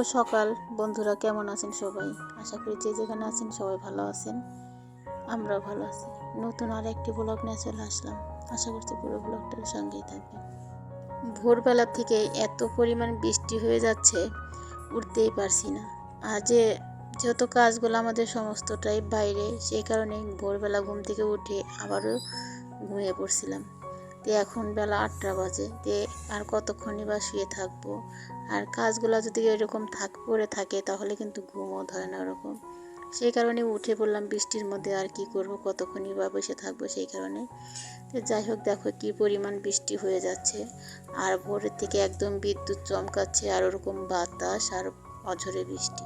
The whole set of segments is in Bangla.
শুভ সকাল, বন্ধুরা, কেমন আছেন সবাই? আশা করি যে যেখানে আছেন সবাই ভালো আছেন, আমরাও ভালো আছি। নতুন আর একটি ব্লগ নিয়ে চলে আসলাম। আশা করছি পুরো ব্লগটার সঙ্গেই থাকবে ভোরবেলা থেকে এত পরিমাণ বৃষ্টি হয়ে যাচ্ছে, উঠতেই পারছি না। আর যে যত কাজগুলো আমাদের সমস্তটাই বাইরে সেই কারণে ভোরবেলা ঘুম থেকে উঠে আবারও ঘুমিয়ে পড়ছিলাম। তো এখন বেলা আটটা বাজে তে আর কতক্ষণই বা শুয়ে থাকব? আর কাজগুলো যদি এরকম থাক, পড়ে থাকে, তাহলে কিন্তু ঘুমও ধরে না ওরকম। সেই কারণে উঠে পড়লাম বৃষ্টির মধ্যে, আর কি করব, কতক্ষণই বা বসে থাকব সেই কারণে। তো যাই হোক, দেখো কি পরিমাণ বৃষ্টি হয়ে যাচ্ছে। আর ভোরের থেকে একদম বিদ্যুৎ চমকাচ্ছে, আর ওরকম বাতাস আর অঝরে বৃষ্টি।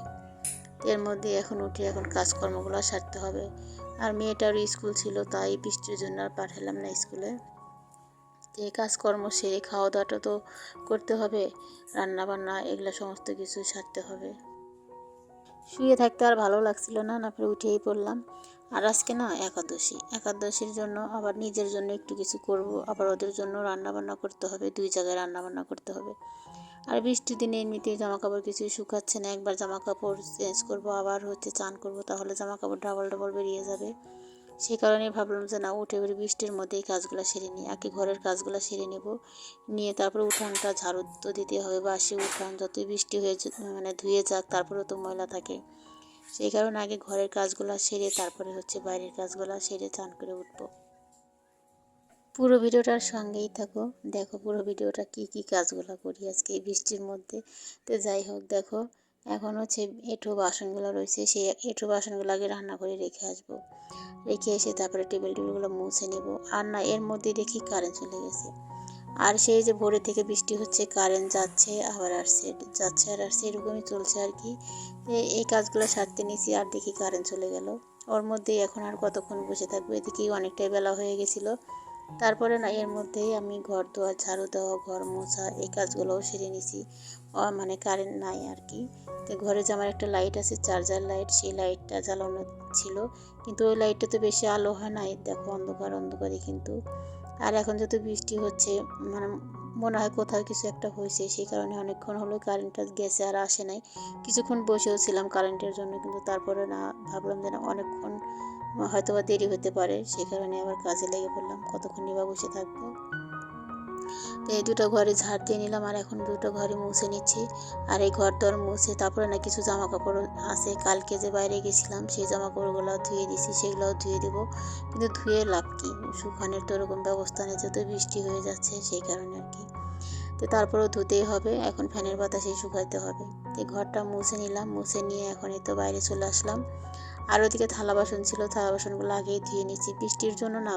এর মধ্যে এখন উঠে এখন কাজকর্মগুলো সারতে হবে। আর মেয়েটারও স্কুল ছিল, তাই বৃষ্টির জন্য আর পাঠালাম না স্কুলে। এই কাজকর্ম সেরে খাওয়া দাওয়াটা তো করতে হবে রান্না বান্না এগুলো সমস্ত কিছু সারতে হবে। শুয়ে থাকতে আর ভালো লাগছিল না তারপরে উঠেই পড়লাম। আর আজকে না একাদশী, একাদশীর জন্য আবার নিজের জন্য একটু কিছু করব, আবার ওদের জন্য রান্না বান্না করতে হবে, দুই জায়গায় রান্না বান্না করতে হবে। আর বৃষ্টির দিনে এমনিতেই জামা কাপড় কিছুই শুকাচ্ছে না, একবার জামা কাপড় চেঞ্জ করব, আবার হচ্ছে চান করব, তাহলে জামা কাপড় ডাবল ডাবল বেরিয়ে যাবে। সেই কারণে ভাবলাম যে না, উঠে উঠে বৃষ্টির মধ্যেই কাজগুলো সেরে নিই। আগে ঘরের কাজগুলো সেরে নেব। নিয়ে তারপর উঠানটা ঝাড়ু তো দিতে হবে বা সে উঠান যতই বৃষ্টি হয়ে মানে ধুয়ে যাক, তারপরেও তো ময়লা থাকে। সেই কারণে আগে ঘরের কাজগুলো সেরে তারপরে হচ্ছে বাইরের কাজগুলো সেরে চান করে উঠবো। পুরো ভিডিওটার সঙ্গেই থাকো। দেখো পুরো ভিডিওটা কি কি কাজগুলো করি আজকে এই বৃষ্টির মধ্যে। তো যাই হোক, দেখো এখন হচ্ছে এঁঠো বাসনগুলো রয়েছে সেই এঁঠো বাসনগুলো আগে রান্না করে রেখে আসব। রেখে এসে তারপরে টেবিল টেবিলগুলো মুছে নেব। আর না, এর মধ্যে দেখি কারেন্ট চলে গেছে। আর সেই যে ভোরে থেকে বৃষ্টি হচ্ছে কারেন্ট যাচ্ছে, আবার আসছে, যাচ্ছে আর আসছে, এরকমই চলছে আর কি। এই কাজগুলো সারতে নিয়েছি আর দেখি কারেন্ট চলে গেল। ওর মধ্যেই এখন আর কতক্ষণ বসে থাকব? এদিকেই অনেকটাই বেলা হয়ে গেছিল। তারপরে না, এর মধ্যেই আমি ঘর ধোয়া ঝাড়ু দেওয়া, ঘর মোছা, এই কাজগুলোও সেরে নিছি। মানে কারেন্ট নাই আর কি তো ঘরে যে আমার একটা লাইট আছে চার্জার লাইট সেই লাইটটা জ্বালানো ছিল। কিন্তু ওই লাইটটা তো বেশি আলো হয় নাই, দেখো অন্ধকার, অন্ধকারই কিন্তু। আর এখন যত বৃষ্টি হচ্ছে মানে মনে হয় কোথাও কিছু একটা হয়েছে, সেই কারণে অনেকক্ষণ হলো কারেন্টটা গেছে আর আসে নাই। কিছুক্ষণ বসেও ছিলাম কারেন্টের জন্য, কিন্তু তারপরে না, ভাবলাম যে না, অনেকক্ষণ হয়তো বা দেরি হতে পারে, সেই কারণে আবার কাজে লেগে পড়লাম। কতক্ষণ বা বসে থাকব? তো এই দুটো ঘরে ঝাড় দিয়ে নিলাম আর এখন দুটো ঘরে মুছে নিচ্ছি। আর এই ঘর দর মুছে তারপরে না কিছু জামা কাপড় আছে। কালকে যে বাইরে গেছিলাম সেই জামা কাপড়গুলো ধুয়ে দিছি, সেগুলোও ধুয়ে দেবো। কিন্তু ধুয়ে লাভ কি? শুকানোর তো ওরকম ব্যবস্থা নেই, যেহেতু বৃষ্টি হয়ে যাচ্ছে সেই কারণে আর কি। তো তারপরেও ধুতেই হবে, এখন ফ্যানের বাতাসেই শুকাইতে হবে। তো ঘরটা মুছে নিলাম, মুছে নিয়ে এখন তো বাইরে চলে আসলাম। আর ওদিকে থালা বাসন ছিল, থালা বাসনগুলো আগেই ধুয়ে নিয়েছি। বৃষ্টির জন্য না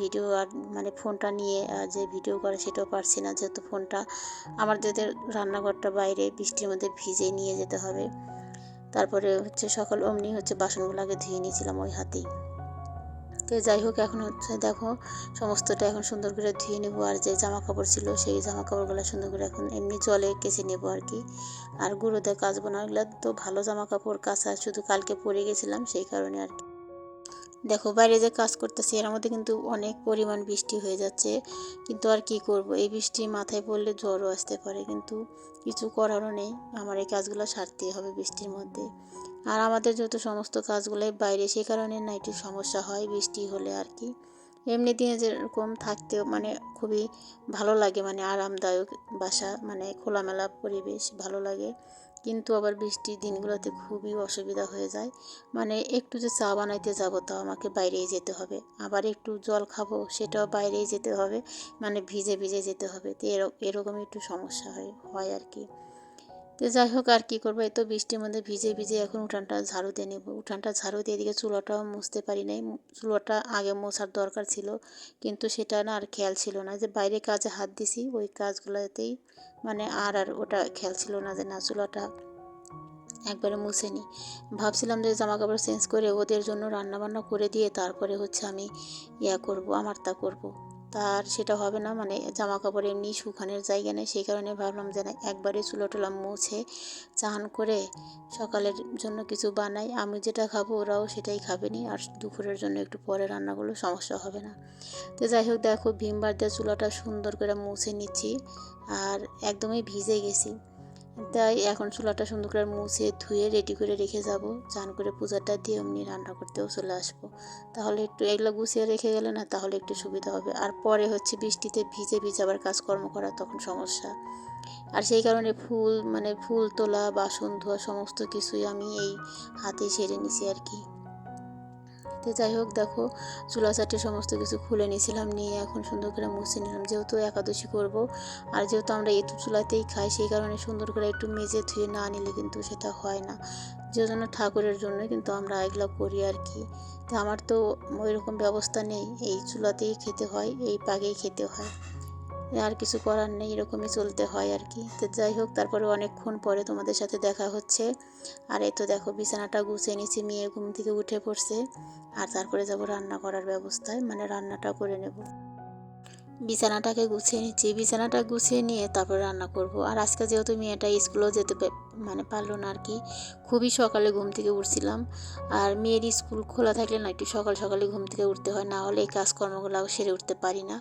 ভিডিও আর মানে ফোনটা নিয়ে যে ভিডিও করে সেটাও পারছি না, যেহেতু ফোনটা আমার যাদের রান্নাঘরটা বাইরে, বৃষ্টির মধ্যে ভিজে নিয়ে যেতে হবে। তারপরে হচ্ছে সকল অমনি হচ্ছে বাসনগুলো আগে ধুয়ে নিয়েছিলাম ওই হাতেই। তো যাই হোক, এখন হচ্ছে দেখো সমস্তটা এখন সুন্দর করে ধুয়ে নেব আর যে জামা কাপড় ছিল সেই জামা কাপড়গুলো সুন্দর করে এখন এমনি জলে কেচে নেব আর কি। আর গুঁড়োতে কাচবো না ওগুলো তো ভালো জামা কাপড় কাচা, শুধু কালকে পরে গেছিলাম সেই কারণে আর কি। দেখো বাইরে যে কাজ করতেছি, এর মধ্যে কিন্তু অনেক পরিমাণ বৃষ্টি হয়ে যাচ্ছে, কিন্তু আর কি করব? এই বৃষ্টি মাথায় পড়লে জ্বরও আসতে পারে, কিন্তু কিছু করারও নেই, আমার এই কাজগুলো সারতেই হবে বৃষ্টির মধ্যে। আর আমাদের যত সমস্ত কাজগুলোই বাইরে সেই কারণে না একটু সমস্যা হয়, বৃষ্টি হলে আর কি। এমনি দিনে যেরকম থাকতে মানে খুবই ভালো লাগে মানে আরামদায়ক বাসা মানে খোলামেলা পরিবেশ ভালো লাগে। কিন্তু আবার বৃষ্টির দিনগুলোতে খুবই অসুবিধা হয়ে যায়। মানে একটু যে চা বানাইতে যাব তাও আমাকে বাইরেই যেতে হবে। আবার একটু জল খাব সেটাও বাইরেই যেতে হবে মানে ভিজে ভিজে যেতে হবে। তো এরকম একটু সমস্যা হয় হয় আর কি। তো যাই হোক, আর কী করব? এই তো বৃষ্টির মধ্যে ভিজে ভিজে এখন উঠানটা ঝাড়ু দিয়ে নেব। উঠানটা ঝাড়ু দিয়ে এদিকে চুলাটাও মুছতে পারি নাই। চুলাটা আগে মোছার দরকার ছিল, কিন্তু সেটা না আর খেয়াল ছিল না। যে বাইরে কাজে হাত দিছি, ওই কাজগুলোতেই মানে আর আর ওটা খেয়াল ছিল না যে না, চুলাটা একবারে মুছে নিই ভাবছিলাম যে জামা কাপড় চেঞ্জ করে ওদের জন্য রান্না বান্না করে দিয়ে তারপরে হচ্ছে আমি ইয়া করব আমার তা করব। তার সেটা হবে না মানে জামা কাপড় এমনি শুকানোর জায়গা নেই, সেই কারণে ভাবলাম যে একবারে চুলো টুলা মুছে চান করে সকালের জন্য কিছু বানাই। আমি যেটা খাব ওরাও সেটাই খাবে নি, আর দুপুরের জন্য একটু পরে রান্নাগুলো সমস্যা হবে না। তো যাই হোক, দেখো ভীমবার দিয়ে চুলাটা সুন্দর করে মুছে নিচ্ছি, আর একদমই ভিজে গেছি। তাই এখন চুলাটা সুন্দর করে মুছে ধুয়ে রেডি করে রেখে যাব। চান করে পূজাটা দিয়ে এমনি রান্না করতেও চলে আসব। তাহলে একটু এগুলো গুছিয়ে রেখে গেলে না তাহলে একটু সুবিধা হবে। আর পরে হচ্ছে বৃষ্টিতে ভিজে ভিজে আবার কাজকর্ম করা তখন সমস্যা। আর সেই কারণে ফুল মানে ফুল তোলা, বাসন ধোয়া, সমস্ত কিছুই আমি এই হাতে সেরে নিছি আর কি। তো যাই হোক, দেখো, চুলা চাটে সমস্ত কিছু খুলে নিয়েছিলাম, নিয়ে এখন সুন্দর করে মুছে নিলাম। যেহেতু একাদশী করব, আর যেহেতু আমরা এতু চুলাতেই খাই, সেই কারণে সুন্দর করে একটু মেজে ধুয়ে না নিলে কিন্তু সেটা হয় না। যে জন্য ঠাকুরের জন্য কিন্তু আমরা এগুলো করি আর কি। তো আমার তো ওইরকম ব্যবস্থা নেই, এই চুলাতেই খেতে হয়, এই পাগেই খেতে হয়। আর কিছু করার নেই, এরকমই চলতে হয় আর কি। তো যাই হোক, তারপরে অনেকক্ষণ পরে তোমাদের সাথে দেখা হচ্ছে। আর এই তো দেখো, বিছানাটা গুছিয়ে নিয়েছি, মেয়ে ঘুম থেকে উঠে পড়ছে। আর তারপরে যাব রান্না করার ব্যবস্থায় মানে রান্নাটা করে নেব। বিছানাটাকে গুছিয়ে নিচ্ছি। বিছানাটা গুছিয়ে নিয়ে তারপর রান্না করব। আর আজকে যেহেতু মেয়েটা স্কুলেও যেতে মানে পারল না আর কি খুবই সকালে ঘুম থেকে উঠছিলাম। আর মেয়ের স্কুল খোলা থাকলে না একটু সকাল সকালে ঘুম থেকে উঠতে হয়, না হলে এই কাজকর্মগুলো সেরে উঠতে পারি না।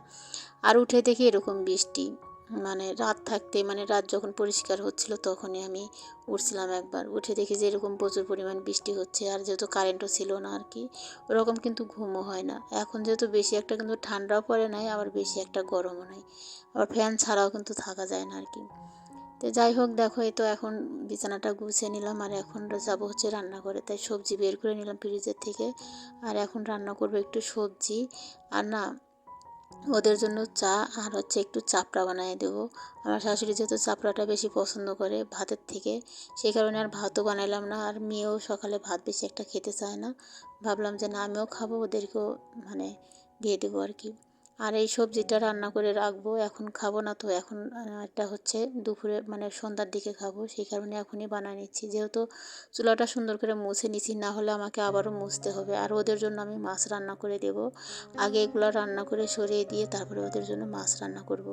আর উঠে দেখি এরকম বৃষ্টি। মানে রাত থাকতে মানে রাত যখন পরিষ্কার হচ্ছিল তখনই আমি উঠছিলাম একবার। উঠে দেখি যে এরকম প্রচুর পরিমাণ বৃষ্টি হচ্ছে আর যেহেতু কারেন্টও ছিল না আর কি, ওরকম কিন্তু ঘুমও হয় না। এখন যেহেতু বেশি একটা কিন্তু ঠান্ডাও পড়ে নাই, আবার বেশি একটা গরমও নাই। আবার ফ্যান ছাড়াও কিন্তু থাকা যায় না আর কি। তো যাই হোক, দেখো এই তো এখন বিছানাটা গুছিয়ে নিলাম আর এখন যাব হচ্ছে রান্না করে তাই সবজি বের করে নিলাম ফ্রিজের থেকে। আর এখন রান্না করব একটু সবজি। আর না ওদের জন্য চা আর হচ্ছে একটু চাপড়া বানিয়ে দেবো। আমার শাশুড়ি যেহেতু চাপড়াটা বেশি পছন্দ করে ভাতের থেকে, সেই কারণে আর ভাতও বানাইলাম না আর মেয়েও সকালে ভাত বেশি একটা খেতে চায় না। ভাবলাম যে না, আমিও খাব, ওদেরকেও মানে দিয়ে দেবো আর কি। আর এই সবজিটা রান্না করে রাখব, এখন খাব না তো, এখন একটা হচ্ছে দুপুরে মানে সন্ধ্যার দিকে খাব, সেই কারণে এখনই বানিয়ে নিচ্ছি। যেহেতু চুলাটা সুন্দর করে মুছে নিচ্ছি না হলে আমাকে আবারও মুছতে হবে। আর ওদের জন্য আমি মাছ রান্না করে দেবো। আগে এগুলো রান্না করে সরিয়ে দিয়ে তারপরে ওদের জন্য মাছ রান্না করব।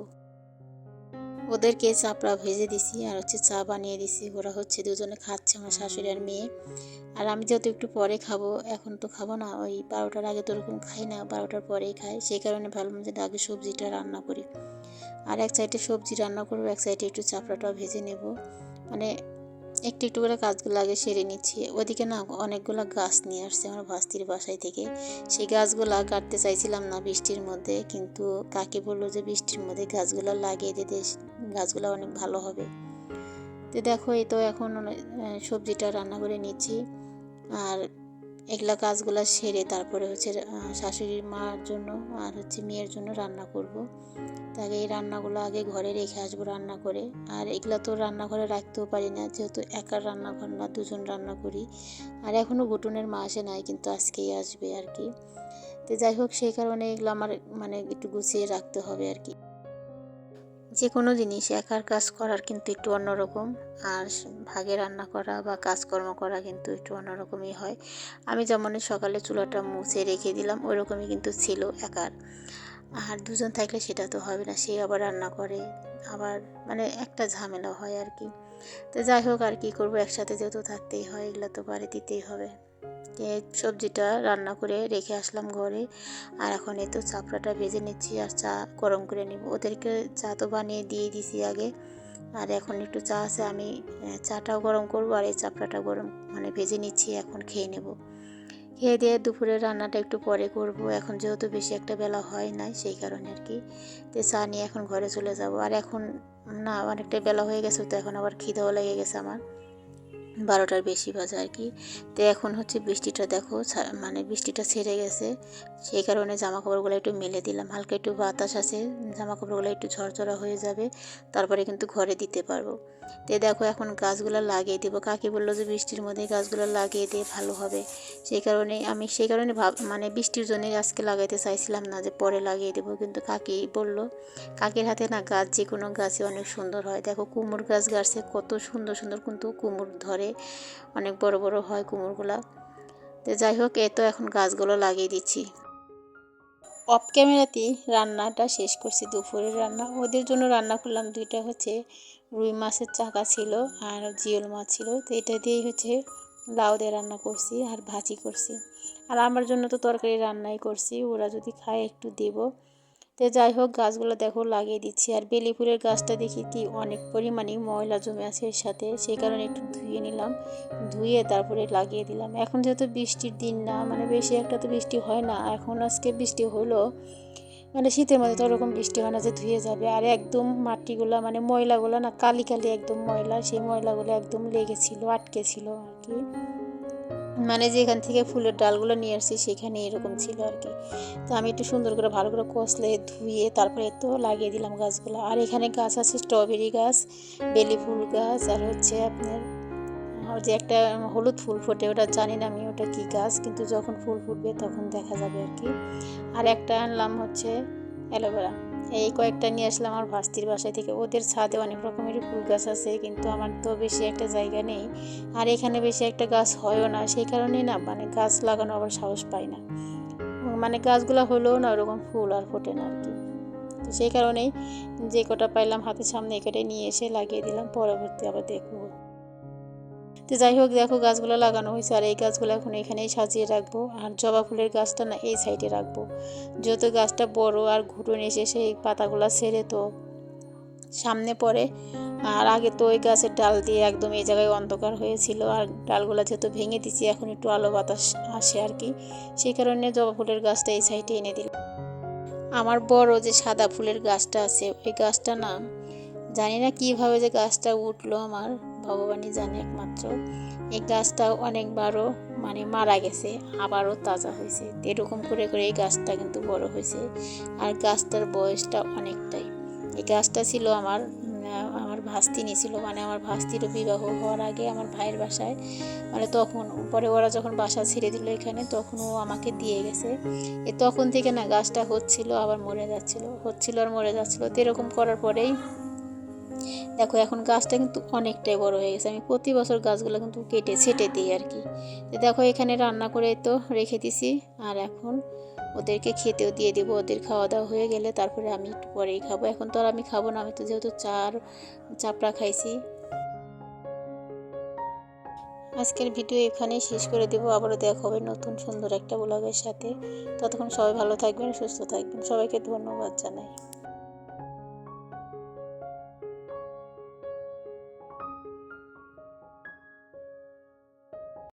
ওদেরকে চাপড়া ভেজে দিছি আর হচ্ছে চা বানিয়ে দিছি। ওরা হচ্ছে দুজনে খাচ্ছে আমার শাশুড়ি আর মেয়ে। আর আমি যেহেতু একটু পরে খাব, এখন তো খাব না, ওই বারোটার আগে তো ওরকম খাই না, বারোটার পরেই খাই। সেই কারণে ভাবলাম যে আগে সবজিটা রান্না করি। আর এক সাইডে সবজি রান্না করব, এক সাইডে একটু চাপড়াটা ভেজে নেব। মানে একটু একটু করে গাছগুলো আগে সেরে নিচ্ছি। ওদিকে না অনেকগুলো গাছ নিয়ে আসছে আমার ভাস্তির বাসায় থেকে। সেই গাছগুলো কাটতে চাইছিলাম না বৃষ্টির মধ্যে, কিন্তু কাকে বলল যে বৃষ্টির মধ্যে গাছগুলো লাগিয়ে দিতে গাছগুলো অনেক ভালো হবে। তো দেখো, এই তো এখন সবজিটা রান্না করে নিচ্ছি। আর এগুলা কাজগুলো সেরে তারপরে হচ্ছে শাশুড়ির মার জন্য আর হচ্ছে মেয়ের জন্য রান্না করব। তাকে এই রান্নাগুলো আগে ঘরে রেখে আসব রান্না করে। আর এগুলা তো রান্নাঘরে রাখতেও পারি না, যেহেতু একার রান্নাঘর না, দুজন রান্না করি। আর এখনও গুটুনের মা আসে নাই, কিন্তু আজকেই আসবে আর কি। তো যাই হোক, সেই কারণে এগুলো আমার মানে একটু গুছিয়ে রাখতে হবে আর কি। যে কোনো জিনিস একার কাজ করার কিন্তু একটু অন্যরকম, আর ভাগে রান্না করা বা কাজকর্ম করা কিন্তু একটু অন্যরকমই হয়। আমি যেমন সকালে চুলাটা মুছে রেখে দিলাম ওইরকমই কিন্তু ছিল একার। আর দুজন থাকলে সেটা তো হবে না, সে আবার রান্না করে, আবার মানে একটা ঝামেলা হয় আর কি। তো যাই হোক আর কি করব, একসাথে যেহেতু থাকতেই হয়, এগুলো তো বাড়ি দিতেই হবে। সবজিটা রান্না করে রেখে আসলাম ঘরে। আর এখন এই তো চাপড়াটা ভেজে নিচ্ছি আর চা গরম করে নিব। ওদেরকে চা তো বানিয়ে দিয়ে দিছি আগে। আর এখন একটু চা আছে, আমি চাটাও গরম করব আর এই চাপড়াটা গরম মানে ভেজে নিচ্ছি, এখন খেয়ে নেব। খেয়ে দিয়ে দুপুরের রান্নাটা একটু পরে করব। এখন যেহেতু বেশি একটা বেলা হয় নাই, সেই কারণে আর কি। তো চা নিয়ে এখন ঘরে চলে যাব। আর এখন, না অনেকটা বেলা হয়ে গেছে, তো এখন আবার খিদেও লেগে গেছে আমার। বারোটার বেশি বাজে আর কি। তো এখন হচ্ছে বৃষ্টিটা দেখো মানে বৃষ্টিটা ছেড়ে গেছে। সেই কারণে জামা কাপড়গুলো একটু মেলে দিলাম। হালকা একটু বাতাস আছে জামা কাপড়গুলো একটু ঝরঝরা হয়ে যাবে, তারপরে কিন্তু ঘরে দিতে পারব। তো দেখো এখন গাছগুলো লাগিয়ে দেবো। কাকি বলল যে বৃষ্টির মধ্যে গাছগুলো লাগিয়ে দিয়ে ভালো হবে। সেই কারণে আমি, সেই কারণে ভাব মানে বৃষ্টির জন্যই আজকে লাগাইতে চাইছিলাম না যে পরে লাগিয়ে দেবো। কিন্তু কাকি বলল, কাকির হাতে না গাছ, যে কোনো গাছে অনেক সুন্দর হয়। দেখো কুমড় গাছ গাছে কত সুন্দর সুন্দর কিন্তু কুমড় ধরে অনেক বড় বড় হয় কুমড়গুলা তো যাই হোক, এ তো এখন গাছগুলো লাগিয়ে দিচ্ছি। অফ ক্যামেরাতেই রান্নাটা শেষ করছি, দুপুরের রান্না। ওদের জন্য রান্না করলাম দুইটা হচ্ছে রুই মাছের চাকা ছিল আর জিওল মাছ ছিল। তো এটা দিয়েই হচ্ছে লাউ দিয়ে রান্না করছি আর ভাজি করছি। আর আমার জন্য তো তরকারি রান্নাই করছি, ওরা যদি খায় একটু দেব। তো যাই হোক, গাছগুলো দেখো লাগিয়ে দিচ্ছি। আর বেলি ফুলের গাছটা দেখি কি অনেক পরিমাণে ময়লা জমে আছে এর সাথে। সেই কারণে একটু ধুয়ে নিলাম। ধুয়ে তারপরে লাগিয়ে দিলাম। এখন যেহেতু বৃষ্টির দিন না মানে বেশি একটা তো বৃষ্টি হয় না। এখন আজকে বৃষ্টি হলো মানে শীতের মধ্যে তো ওরকম বৃষ্টি হয় না যে ধুয়ে যাবে। আর একদম মাটিগুলো মানে ময়লাগুলো না, কালি কালি একদম ময়লা। সেই ময়লাগুলো একদম লেগেছিল, আটকে ছিল আর কি। মানে যেখান থেকে ফুলের ডালগুলো নিয়ে আসছি, সেখানে এরকম ছিল আর কি। তো আমি একটু সুন্দর করে ভালো করে কষলে, ধুয়ে তারপরে তো লাগিয়ে দিলাম গাছগুলো। আর এখানে গাছ আছে স্ট্রবেরি গাছ, বেলি ফুল গাছ, আর হচ্ছে আপনার, আর যে একটা হলুদ ফুল ফোটে, ওটা জানি না আমি ওটা কী গাছ, কিন্তু যখন ফুল ফুটবে তখন দেখা যাবে আর কি। আর একটা আনলাম হচ্ছে অ্যালোভেরা। এই কয়েকটা নিয়ে আসলাম আমার ভাস্তির বাসায় থেকে। ওদের ছাদে অনেক রকমের ফুল গাছ আছে, কিন্তু আমার তো বেশি একটা জায়গা নেই। আর এখানে বেশি একটা গাছ হয়ও না, সেই কারণেই না মানে গাছ লাগানো আবার সাহস পাই না। মানে গাছগুলো হলেও না ওরকম ফুল আর ফোটে না আর কি তো সেই কারণেই যে কটা পাইলাম হাতের সামনে কটাই নিয়ে এসে লাগিয়ে দিলাম, পরবর্তী আবার দেখব। তো যাই হোক, দেখো গাছগুলো লাগানো হয়েছে আর এই গাছগুলো এখন এখানেই সাজিয়ে রাখব। আর জবা ফুলের গাছটা না এই সাইডে রাখব। যেহেতু গাছটা বড় আর ঘুটুন এসে সেই পাতাগুলো ছেড়ে তো সামনে পড়ে। আর আগে তো ওই গাছের ডাল দিয়ে একদম এই জায়গায় অন্ধকার হয়েছিল আর ডালগুলো যেহেতু ভেঙে দিচ্ছি এখন একটু আলো বাতাস আসে আর কি। সেই কারণে জবা ফুলের গাছটা এই সাইডে এনে দিল আমার বড় যে সাদা ফুলের গাছটা আছে, ওই গাছটা না জানি না কীভাবে যে গাছটা উঠল আমার। ভগবানই জানে একমাত্র। এই গাছটা অনেকবারও মানে মারা গেছে, আবারও তাজা হয়েছে। এরকম করে করে এই গাছটা কিন্তু বড় হয়েছে। আর গাছটার বয়সটা অনেকটাই। এই গাছটা ছিল আমার আমার ভাস্তি নিয়েছিল মানে আমার ভাস্তিরও বিবাহ হওয়ার আগে আমার ভাইয়ের বাসায়। মানে তখন, পরে ওরা যখন বাসা ছেড়ে দিল এখানে, তখন ও আমাকে দিয়ে গেছে। এ তখন থেকে না গাছটা হচ্ছিল, আবার মরে যাচ্ছিল। হচ্ছিল আর মরে যাচ্ছিল। তো এরকম করার পরেই দেখো, এখন গাছটা কিন্তু অনেকটাই বড় হয়ে গেছে। আমি প্রতি বছর গাছগুলো কিন্তু কেটে ছেটে দিই আর কি। তো দেখো, এখানে রান্না করে তো রেখে দিছি। আর এখন ওদেরকে খেতেও দিয়ে দেবো। ওদের খাওয়া দাওয়া হয়ে গেলে তারপরে আমি একটু পরেই খাব। এখন তো আর আমি খাব না। আমি তো যেহেতু চার চাপড়া খাইছি। আজকের ভিডিও এখানেই শেষ করে দেবো। আবারও দেখা হবে নতুন সুন্দর একটা ব্লগের সাথে। ততক্ষণ সবাই ভালো থাকবেন, সুস্থ থাকবেন। সবাইকে ধন্যবাদ জানাই।